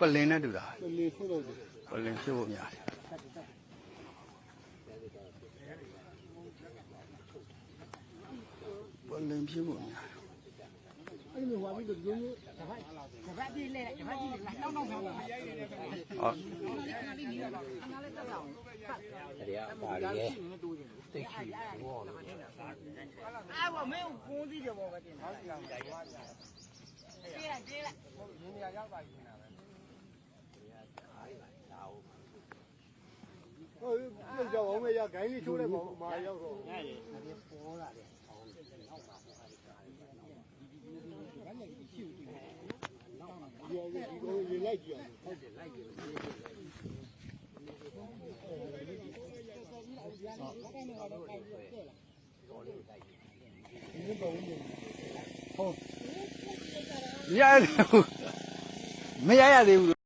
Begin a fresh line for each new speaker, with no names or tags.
ပလင်နဲ့တူတာ
ပလီဆိုတော့
ပလင်ဖြစ်ဖို့များပလင်ဖြစ်ဖို့များ
အဲ့လိုဟွာပြီးတော့ဒီလို
တပတ်တပတ်ပြည့်လဲတပတ်ပြည့်လဲနောက်နောက်ခေါင်းလာ
ဟော
တရားပါရဲတိတ်ချီဘောလို့
အာဝမဲကိုကုန်းသေးတယ်ဘောပဲတင်ဟုတ်ကဲ့ပြေးလိုက်ပြေးလိုက်
ဟိုပြုတ်ကြအောင်မရဂိုင်းလေးချိုးလိုက်ပါဦးမာရောက်တော့ဒီအောင်ဒီကိုရေလိုက်ကြည့်အောင်ဟုတ်တယ်လိုက်ကြည့်
မရရသေးဘူး မရရသေးဘူး